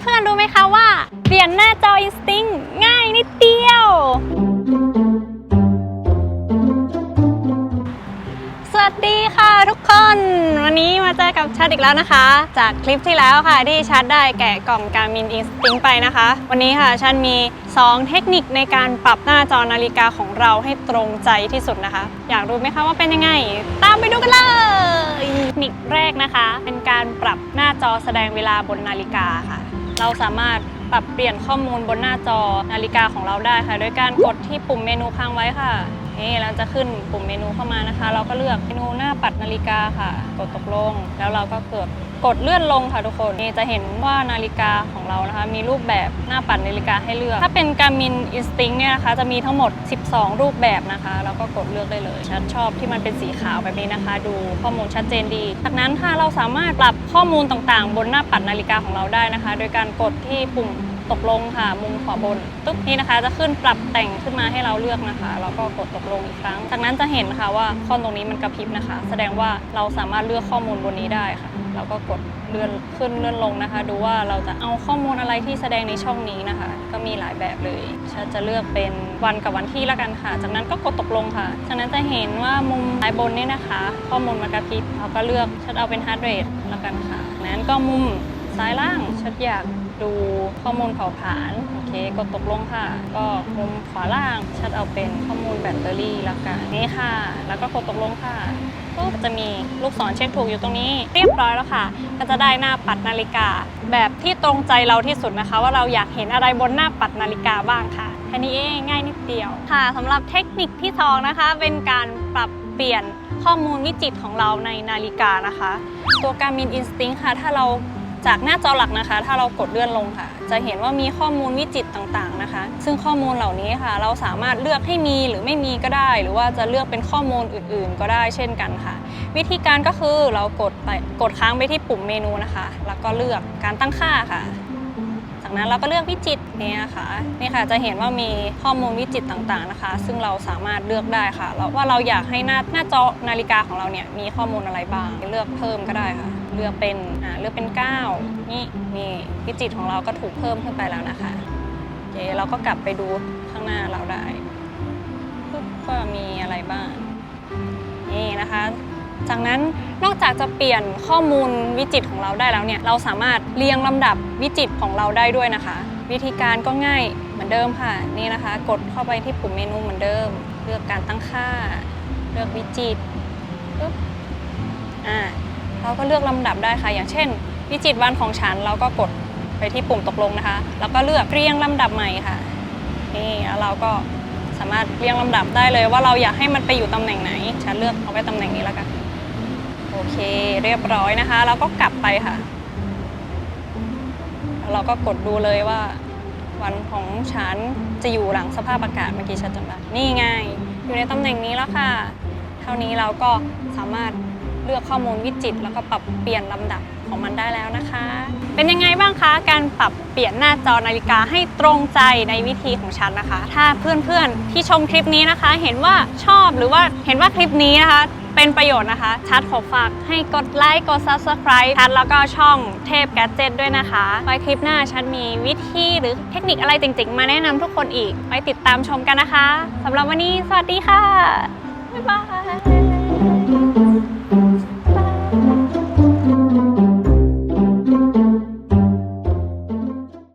เพื่อนๆรู้ไหมคะว่าเปลี่ยนหน้าจอ Instinct ง่ายนิดเดียว สวัสดีค่ะทุกคน วันนี้มาเจอกับชัดอีกแล้วนะคะ จากคลิปที่แล้วค่ะที่ชัดได้แกะกล่องการมินอินสติ้งไปนะคะ วันนี้ค่ะชัดมี 2 เทคนิคในการปรับหน้าจอนาฬิกาของเราให้ตรงใจที่สุดนะคะ อยากรู้ไหมคะว่าเป็นยังไง ตามไปดูกันเลย เทคนิคแรกนะคะ เป็นการปรับหน้าจอแสดงเวลาบนนาฬิกาค่ะ เราสามารถปรับเปลี่ยนข้อมูลบนหน้าจอนาฬิกาของเราได้ค่ะ โดยการกดที่ปุ่มเมนูค้างไว้ค่ะ นี่เราจะขึ้นปุ่มเมนูเข้ามานะคะ เราก็เลือกเมนูหน้าปัดนาฬิกาค่ะ กดตกลง แล้วเราก็เกิดกดเลื่อนลงค่ะทุกคนนี่จะเห็นว่านาฬิกาของเรานะคะ มีรูปแบบหน้าปัดนาฬิกาให้เลือก ถ้าเป็น Garmin Instinct เนี่ยนะคะ จะมีทั้งหมด 12 รูปแบบนะคะแล้วก็กดเลือกได้เลยฉันชอบที่มันเป็นสีขาวแบบนี้นะคะ ดูข้อมูลชัดเจนดี จากนั้นค่ะเราสามารถปรับข้อมูลต่างๆ บนหน้าปัดนาฬิกาของเราได้นะคะ โดยการกดที่ปุ่ม ตกลงค่ะ มุมขวาบนตุ๊บนี่นะคะ จะขึ้นปรับแต่งขึ้นมาให้เราเลือกนะคะแล้วก็กดตกลงอีกครั้ง จากนั้นจะเห็นค่ะว่าข้อตรงนี้มันกระพริบนะคะ แสดงว่าเราสามารถเลือกข้อมูลบนนี้ได้ค่ะเราก็กดเลื่อนขึ้นเลื่อนลงนะคะ ดูว่าเราจะเอาข้อมูลอะไรที่แสดงในช่องนี้นะคะ ก็มีหลายแบบเลยฉันจะเลือกเป็นวันกับวันที่ล้วกันค่ะ จากนั้นก็กดตกลงค่ะ จากนั้นจะเห็นว่ามุมซ้ายบนนี่นะคะ ข้อมูลมันกระพริบเราก็เลือกฉันเอาเป็น heart rate แล้วกันค่ะจากนั้นก็มุม ซ้ายล่างชัดอยากดูข้อมูลเผาผลาญโอเคกดตกลงค่ะ ก็มุมขวาล่างชัดเอาเป็นข้อมูลแบตเตอรี่แล้วกันนี่ค่ะ แล้วก็กดตกลงค่ะปุ๊บจะมีลูกศรเช็คถูกอยู่ตรงนี้ เรียบร้อยแล้วค่ะ ก็จะได้หน้าปัดนาฬิกา แบบที่ตรงใจเราที่สุดนะคะ ว่าเราอยากเห็นอะไรบนหน้าปัดนาฬิกาบ้างค่ะแค่นี้เองง่ายนิดเดียวค่ะสำหรับเทคนิคที่สองนะคะ เป็นการปรับเปลี่ยนข้อมูลวิจิตของเราในนาฬิกานะคะ ตัว Garmin Instinct ค่ะ ถ้าเรา จากหน้าจอหลักนะคะ ถ้าเรากดเลื่อนลงค่ะ จะเห็นว่ามีข้อมูลวิจิตต่างๆนะคะ ซึ่งข้อมูลเหล่านี้ค่ะ เราสามารถเลือกให้มีหรือไม่มีก็ได้ หรือว่าจะเลือกเป็นข้อมูลอื่นๆ ก็ได้เช่นกันค่ะ วิธีการก็คือเรากดไปกดค้างไปที่ปุ่มเมนูนะคะ แล้วก็เลือกการตั้งค่าค่ะจากนั้นเราก็เลือกวิจิตเนี่ยค่ะนี่ค่ะจะเห็นว่ามีข้อมูลวิจิตต่างๆนะคะ ซึ่งเราสามารถเลือกได้ค่ะว่าเราอยากให้หน้าหน้าจอนาฬิกาของเราเนี่ยมีข้อมูลอะไรบ้างเลือกเพิ่มก็ได้ค่ะ เลือกเป็นอ่าเลือกเป็น 9 นี่นี่วิจิตของเราก็ถูกเพิ่มขึ้นไปแล้วนะคะโอเคเราก็กลับไปดูข้างหน้าเราได้ปึ๊บก็มีอะไรบ้าง นี่นะคะ จากนั้นนอกจากจะเปลี่ยนข้อมูลวิจิตของเราได้แล้วเนี่ย เราสามารถเรียงลำดับวิจิตของเราได้ด้วยนะคะ วิธีการก็ง่ายเหมือนเดิมค่ะ นี่นะคะ กดเข้าไปที่ปุ่มเมนูเหมือนเดิม เลือกการตั้งค่า เลือกวิจิตปึ๊บอ่า เราก็เลือกลำดับได้ค่ะ อย่างเช่น วิจิตวันของฉันเราก็กดไปที่ปุ่มตกลงนะคะ แล้วก็เลือกเรียงลำดับใหม่ค่ะนี่แล้วเราก็สามารถเรียงลำดับได้เลยว่าเราอยากให้มันไปอยู่ตำแหน่งไหน ฉันเลือกเอาไว้ตำแหน่งนี้แล้วกันโอเค เรียบร้อยนะคะ แล้วก็กลับไปค่ะแล้วเราก็กดดูเลยว่า วันของฉันจะอยู่หลังสภาพอากาศเมื่อกี้ฉันจำได้นี่ไง อยู่ในตำแหน่งนี้แล้วค่ะ เท่านี้เราก็สามารถ เลือกข้อมูลวิจิตรแล้วก็ปรับเปลี่ยนลำดับของมันได้แล้วนะคะ เป็นยังไงบ้างคะ การปรับเปลี่ยนหน้าจอนาฬิกาให้ตรงใจในวิธีของฉันนะคะ ถ้าเพื่อนๆที่ชมคลิปนี้นะคะ เห็นว่าชอบหรือว่าเห็นว่าคลิปนี้นะคะ เป็นประโยชน์นะคะ ชัดขอฝากให้กดไลค์กด Subscribe ชัดแล้วก็ช่องเทพแกจ e t ด้วยนะคะไว้คลิปหน้าชัดมีวิธีหรือเทคนิคอะไรจริงๆ มาแนะนำทุกคนอีกไว้ติดตามชมกันนะคะสำหรับวันนี้สวัสดีค่ะบ๊ายบาย